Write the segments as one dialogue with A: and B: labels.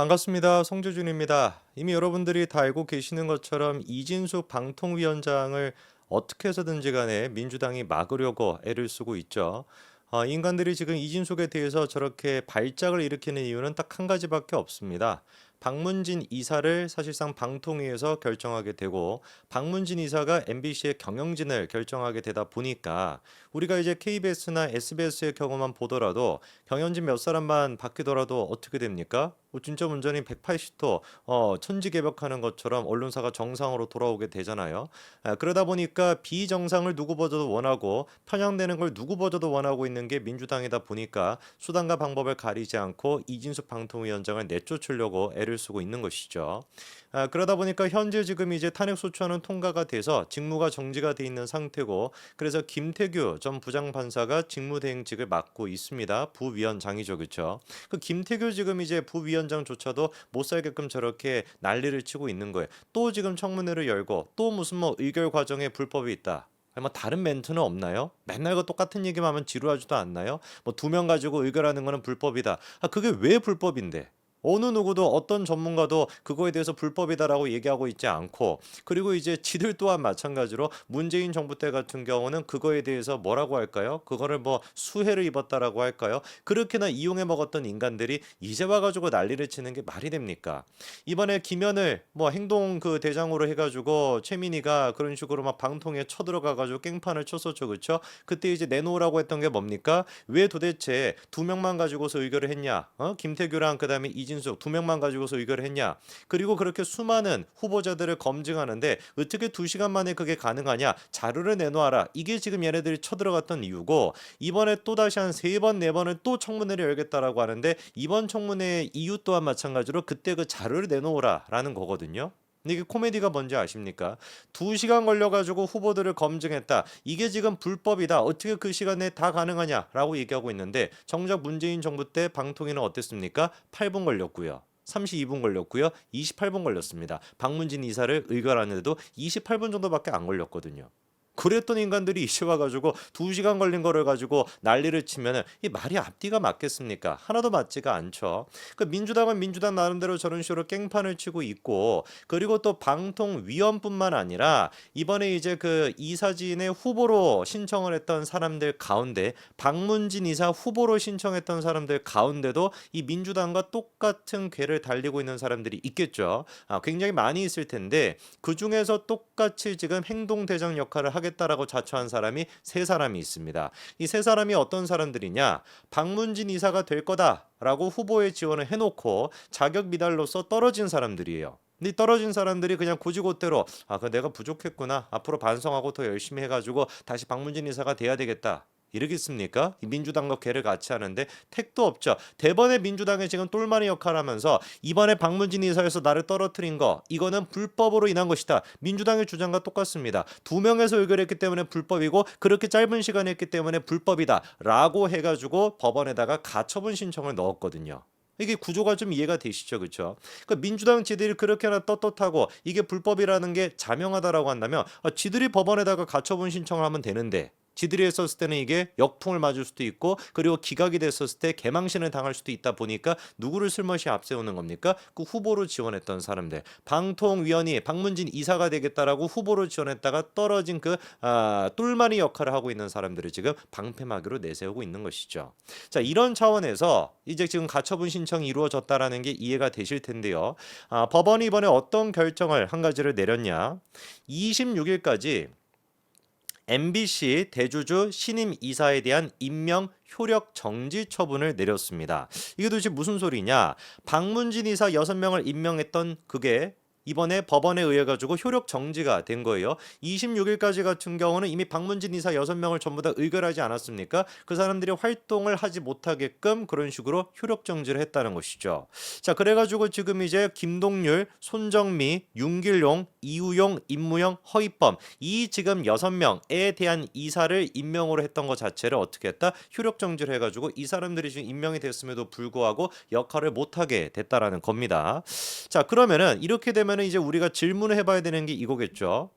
A: 반갑습니다. 송재준입니다. 이미 여러분들이 다 알고 계시는 것처럼 이진숙 방통위원장을 어떻게 해서든지 간에 민주당이 막으려고 애를 쓰고 있죠. 어, 인간들이 지금 이진숙에 대해서 저렇게 발작을 일으키는 이유는 딱 한 가지밖에 없습니다. 박문진 이사를 사실상 방통위에서 결정하게 되고 박문진 이사가 MBC의 경영진을 결정하게 되다 보니까 우리가 이제 KBS나 SBS의 경우만 보더라도 경영진 몇 사람만 바뀌더라도 어떻게 됩니까? 뭐 진짜 문전이 180도 어, 천지개벽하는 것처럼 언론사가 정상으로 돌아오게 되잖아요. 아, 그러다 보니까 비정상을 누구보다도 원하고 편향되는 걸 누구보다도 원하고 있는 게 민주당이다 보니까 수단과 방법을 가리지 않고 이진숙 방통위원장을 내쫓으려고 애를 쓰고 있는 것이죠. 아, 그러다 보니까 현재 지금 이제 탄핵 소추안은 통과가 돼서 직무가 정지가 돼 있는 상태고 그래서 김태규 전 부장판사가 직무대행직을 맡고 있습니다. 부위원장이죠, 그렇죠? 그 김태규 지금 이제 부위원 장조차도 못 살게끔 저렇게 난리를 치고 있는 거예요. 또 지금 청문회를 열고 또 무슨 뭐 의결 과정에 불법이 있다. 뭐 다른 멘트는 없나요? 맨날 그 똑같은 얘기만 하면 지루하지도 않나요? 뭐 두 명 가지고 의결하는 거는 불법이다. 아 그게 왜 불법인데? 어느 누구도 어떤 전문가도 그거에 대해서 불법이다라고 얘기하고 있지 않고 그리고 이제 지들 또한 마찬가지로 문재인 정부 때 같은 경우는 그거에 대해서 뭐라고 할까요? 그거를 뭐 수혜를 입었다라고 할까요? 그렇게나 이용해 먹었던 인간들이 이제 와가지고 난리를 치는 게 말이 됩니까? 이번에 김현을 뭐 행동 그 대장으로 해가지고 최민희가 그런 식으로 막 방통에 쳐들어가가지고 깽판을 쳤었죠, 그렇죠? 그때 이제 내놓으라고 했던 게 뭡니까? 왜 도대체 두 명만 가지고서 의결을 했냐? 어? 김태규랑 그다음에 이 진숙 두 명만 가지고서 의결을 했냐? 그리고 그렇게 수많은 후보자들을 검증하는데 어떻게 두 시간 만에 그게 가능하냐? 자료를 내놓아라. 이게 지금 얘네들이 쳐들어갔던 이유고 이번에 또 다시 한 세 번 네 번을 또 청문회를 열겠다라고 하는데 이번 청문회의 이유 또한 마찬가지로 그때 그 자료를 내놓으라라는 거거든요. 이게 코미디가 뭔지 아십니까? 두 시간 걸려가지고 후보들을 검증했다. 이게 지금 불법이다. 어떻게 그 시간에 다 가능하냐라고 얘기하고 있는데 정작 문재인 정부 때 방통위는 어땠습니까? 8분 걸렸고요. 32분 걸렸고요. 28분 걸렸습니다. 박문진 이사를 의결하는데도 28분 정도밖에 안 걸렸거든요. 그랬던 인간들이 이제 와가지고 두 시간 걸린 거를 가지고 난리를 치면은 이 말이 앞뒤가 맞겠습니까? 하나도 맞지가 않죠. 그 민주당은 민주당 나름대로 저런 식으로 깽판을 치고 있고 그리고 또 방통 위원뿐만 아니라 이번에 이제 그 이사진의 후보로 신청을 했던 사람들 가운데 박문진 이사 후보로 신청했던 사람들 가운데도 이 민주당과 똑같은 궤를 달리고 있는 사람들이 있겠죠. 아, 굉장히 많이 있을 텐데 그 중에서 똑같이 지금 행동 대장 역할을 하 겠다라고 자처한 사람이 세 사람이 있습니다. 이 세 사람이 어떤 사람들이냐? 박문진 이사가 될 거다라고 후보에 지원을 해놓고 자격 미달로서 떨어진 사람들이에요. 이 떨어진 사람들이 그냥 고지고대로 아, 그 내가 부족했구나. 앞으로 반성하고 더 열심히 해가지고 다시 박문진 이사가 돼야 되겠다. 이러겠습니까? 이 민주당과 개를 같이 하는데 택도 없죠. 대번에 민주당이 지금 똘마니 역할을 하면서 이번에 박문진 이사에서 나를 떨어뜨린 거 이거는 불법으로 인한 것이다. 민주당의 주장과 똑같습니다. 두 명에서 의결했기 때문에 불법이고 그렇게 짧은 시간에 했기 때문에 불법이다. 라고 해가지고 법원에다가 가처분 신청을 넣었거든요. 이게 구조가 좀 이해가 되시죠, 그렇죠? 그러니까 민주당 지들이 그렇게나 떳떳하고 이게 불법이라는 게 자명하다라고 한다면 아, 지들이 법원에다가 가처분 신청을 하면 되는데 지들이 했었을 때는 이게 역풍을 맞을 수도 있고 그리고 기각이 됐었을 때 개망신을 당할 수도 있다 보니까 누구를 슬며시 앞세우는 겁니까? 그 후보로 지원했던 사람들 방통위원이 박문진 이사가 되겠다라고 후보로 지원했다가 떨어진 그 아, 똘마니 역할을 하고 있는 사람들을 지금 방패막이로 내세우고 있는 것이죠. 자 이런 차원에서 이제 지금 가처분 신청이 이루어졌다라는 게 이해가 되실 텐데요. 아, 법원이 이번에 어떤 결정을 한 가지를 내렸냐? 26일까지 MBC 대주주 신임 이사에 대한 임명 효력 정지 처분을 내렸습니다. 이게 도대체 무슨 소리냐? 박문진 이사 6명을 임명했던 그게 이번에 법원에 의해 가지고 효력 정지가 된 거예요. 26일까지 같은 경우는 이미 박문진 이사 6명을 전부 다 의결하지 않았습니까? 그 사람들이 활동을 하지 못하게끔 그런 식으로 효력 정지를 했다는 것이죠. 자, 그래 가지고 지금 이제 김동률, 손정미, 윤길용, 이우용, 임무영, 허이범 이 지금 6명에 대한 이사를 임명으로 했던 것 자체를 어떻게 했다? 효력 정지를 해 가지고 이 사람들이 지금 임명이 됐음에도 불구하고 역할을 못 하게 됐다라는 겁니다. 자, 그러면은 이렇게 되면 은 이제 우리가 질문을 해봐야 되는 게 이거겠죠.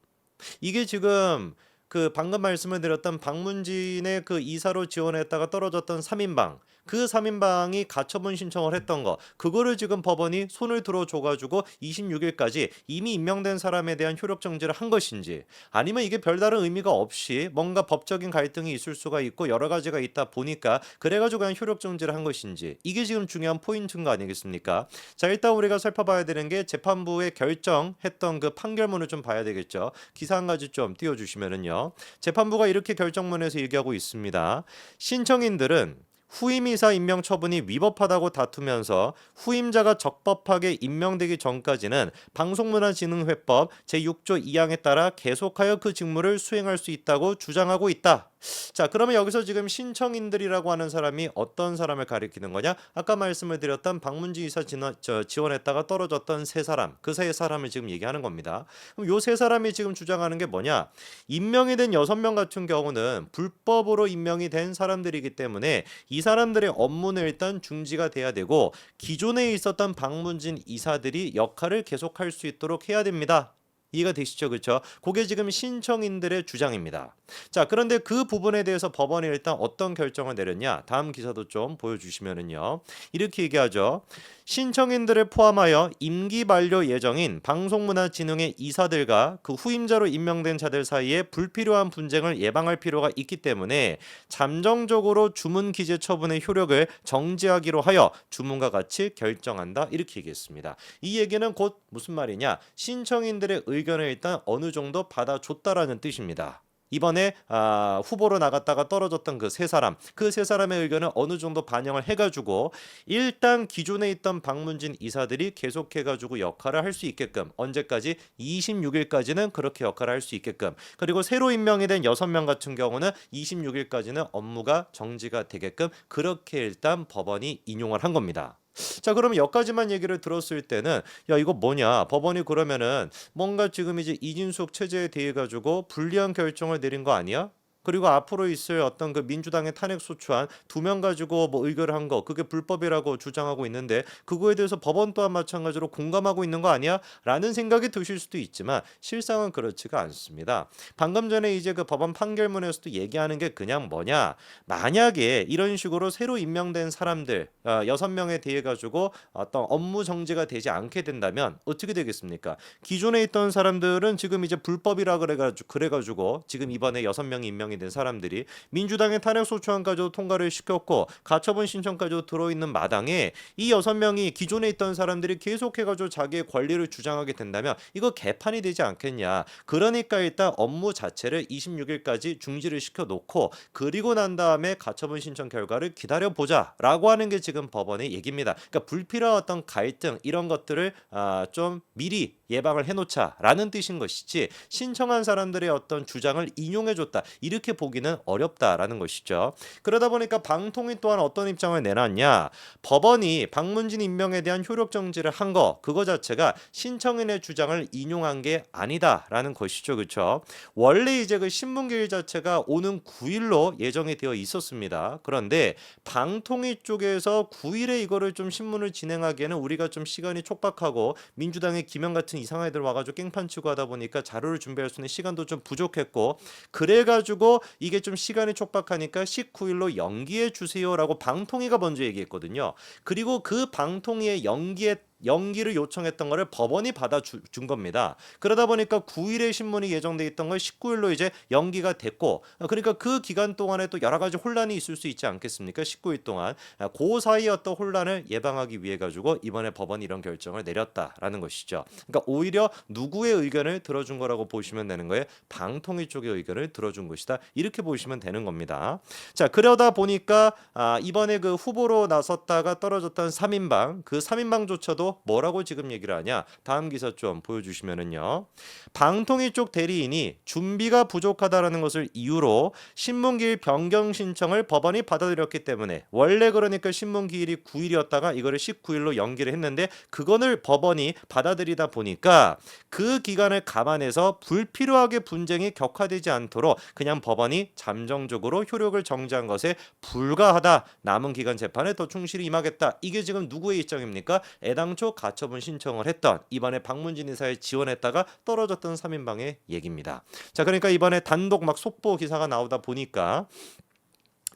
A: 이게 지금 그 방금 말씀을 드렸던 박문진의 그 이사로 지원했다가 떨어졌던 3인방 그 3인방이 가처분 신청을 했던 거 그거를 지금 법원이 손을 들어줘 가지고 26일까지 이미 임명된 사람에 대한 효력 정지를 한 것인지 아니면 이게 별다른 의미가 없이 뭔가 법적인 갈등이 있을 수가 있고 여러 가지가 있다 보니까 그래가지고 그냥 효력 정지를 한 것인지 이게 지금 중요한 포인트인 거 아니겠습니까? 자 일단 우리가 살펴봐야 되는 게 재판부의 결정했던 그 판결문을 좀 봐야 되겠죠. 기사 한 가지 좀 띄워주시면은요. 재판부가 이렇게 결정문에서 얘기하고 있습니다. 신청인들은 후임이사 임명 처분이 위법하다고 다투면서 후임자가 적법하게 임명되기 전까지는 방송문화진흥회법 제6조 2항에 따라 계속하여 그 직무를 수행할 수 있다고 주장하고 있다. 자, 그러면 여기서 지금 신청인들이라고 하는 사람이 어떤 사람을 가리키는 거냐? 아까 말씀을 드렸던 박문지 이사 지원했다가 떨어졌던 세 사람, 그 세 사람을 지금 얘기하는 겁니다. 그럼 요 세 사람이 지금 주장하는 게 뭐냐? 임명이 된 여섯 명 같은 경우는 불법으로 임명이 된 사람들이기 때문에 이 사람들의 업무는 일단 중지가 돼야 되고 기존에 있었던 박문진 이사들이 역할을 계속할 수 있도록 해야 됩니다. 이해가 되시죠? 그렇죠? 그게 지금 신청인들의 주장입니다. 자, 그런데 그 부분에 대해서 법원이 일단 어떤 결정을 내렸냐? 다음 기사도 좀 보여주시면은요. 이렇게 얘기하죠. 신청인들을 포함하여 임기 만료 예정인 방송문화진흥의 이사들과 그 후임자로 임명된 자들 사이에 불필요한 분쟁을 예방할 필요가 있기 때문에 잠정적으로 주문 기재 처분의 효력을 정지하기로 하여 주문과 같이 결정한다 이렇게 얘기했습니다. 이 얘기는 곧 무슨 말이냐? 신청인들의 의견을 일단 어느 정도 받아줬다라는 뜻입니다. 이번에 아, 후보로 나갔다가 떨어졌던 그 세 사람, 그 세 사람의 의견을 어느 정도 반영을 해가지고 일단 기존에 있던 박문진 이사들이 계속해가지고 역할을 할 수 있게끔 언제까지 26일까지는 그렇게 역할을 할 수 있게끔 그리고 새로 임명이 된 여섯 명 같은 경우는 26일까지는 업무가 정지가 되게끔 그렇게 일단 법원이 인용을 한 겁니다. 자, 그러면 여기까지만 얘기를 들었을 때는 야, 이거 뭐냐? 법원이 그러면은 뭔가 지금 이제 이진숙 체제에 대해 가지고 불리한 결정을 내린 거 아니야? 그리고 앞으로 있을 어떤 그 민주당의 탄핵 소추안 두 명 가지고 뭐 의결을 한 거 그게 불법이라고 주장하고 있는데 그거에 대해서 법원 또한 마찬가지로 공감하고 있는 거 아니야? 라는 생각이 드실 수도 있지만 실상은 그렇지가 않습니다. 방금 전에 이제 그 법원 판결문에서도 얘기하는 게 그냥 뭐냐? 만약에 이런 식으로 새로 임명된 사람들 어, 여섯 명에 대해 가지고 어떤 업무 정지가 되지 않게 된다면 어떻게 되겠습니까? 기존에 있던 사람들은 지금 이제 불법이라 그래가지고 그래가지고 지금 이번에 여섯 명이 임명 이 된 사람들이 민주당의 탄핵 소추안까지도 통과를 시켰고 가처분 신청까지도 들어있는 마당에 이 여섯 명이 기존에 있던 사람들이 계속해가지고 자기의 권리를 주장하게 된다면 이거 개판이 되지 않겠냐? 그러니까 일단 업무 자체를 26일까지 중지를 시켜놓고 그리고 난 다음에 가처분 신청 결과를 기다려 보자라고 하는 게 지금 법원의 얘기입니다. 그러니까 불필요한 어떤 갈등 이런 것들을 아, 좀 미리 예방을 해놓자라는 뜻인 것이지 신청한 사람들의 어떤 주장을 인용해줬다 이렇게 보기는 어렵다라는 것이죠. 그러다 보니까 방통위 또한 어떤 입장을 내놨냐 법원이 박문진 임명에 대한 효력 정지를 한 거 그거 자체가 신청인의 주장을 인용한 게 아니다라는 것이죠, 그렇죠? 원래 이제 그 신문기일 자체가 오는 9일로 예정이 되어 있었습니다. 그런데 방통위 쪽에서 9일에 이거를 좀 신문을 진행하기에는 우리가 좀 시간이 촉박하고 민주당의 김영 같은 이상한 애들 와가지고 깽판 치고 하다 보니까 자료를 준비할 수 있는 시간도 좀 부족했고 그래가지고 이게 좀 시간이 촉박하니까 19일로 연기해 주세요라고 방통위가 먼저 얘기했거든요. 그리고 그 방통위의 연기에 연기를 요청했던 거를 법원이 받아준 겁니다. 그러다 보니까 9일에 신문이 예정돼 있던 걸 19일로 이제 연기가 됐고 그러니까 그 기간 동안에 또 여러 가지 혼란이 있을 수 있지 않겠습니까? 19일 동안 그 사이 어떤 혼란을 예방하기 위해 가지고 이번에 법원이 이런 결정을 내렸다라는 것이죠. 그러니까 오히려 누구의 의견을 들어준 거라고 보시면 되는 거예요. 방통위 쪽의 의견을 들어준 것이다. 이렇게 보시면 되는 겁니다. 자 그러다 보니까 아, 이번에 그 후보로 나섰다가 떨어졌던 3인방 그 3인방조차도 뭐라고 지금 얘기를 하냐? 다음 기사 좀 보여주시면은요. 방통위 쪽 대리인이 준비가 부족하다라는 것을 이유로 신문기일 변경 신청을 법원이 받아들였기 때문에 원래 그러니까 신문기일이 9일이었다가 이거를 19일로 연기를 했는데 그거를 법원이 받아들이다 보니까 그 기간을 감안해서 불필요하게 분쟁이 격화되지 않도록 그냥 법원이 잠정적으로 효력을 정지한 것에 불과하다. 남은 기간 재판에 더 충실히 임하겠다. 이게 지금 누구의 입장입니까? 애당초 가처분 신청을 했던 이번에 박문진 이사에 지원했다가 떨어졌던 3인방의 얘기입니다. 자, 그러니까 이번에 단독 막 속보 기사가 나오다 보니까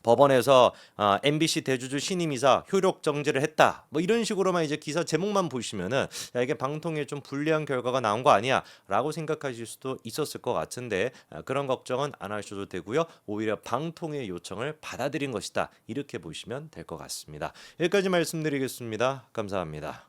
A: 법원에서 아, MBC 대주주 신임 이사 효력 정지를 했다. 뭐 이런 식으로만 이제 기사 제목만 보시면은 야, 이게 방통위에 좀 불리한 결과가 나온 거 아니야라고 생각하실 수도 있었을 것 같은데 아, 그런 걱정은 안 하셔도 되고요. 오히려 방통위의 요청을 받아들인 것이다. 이렇게 보시면 될 것 같습니다. 여기까지 말씀드리겠습니다. 감사합니다.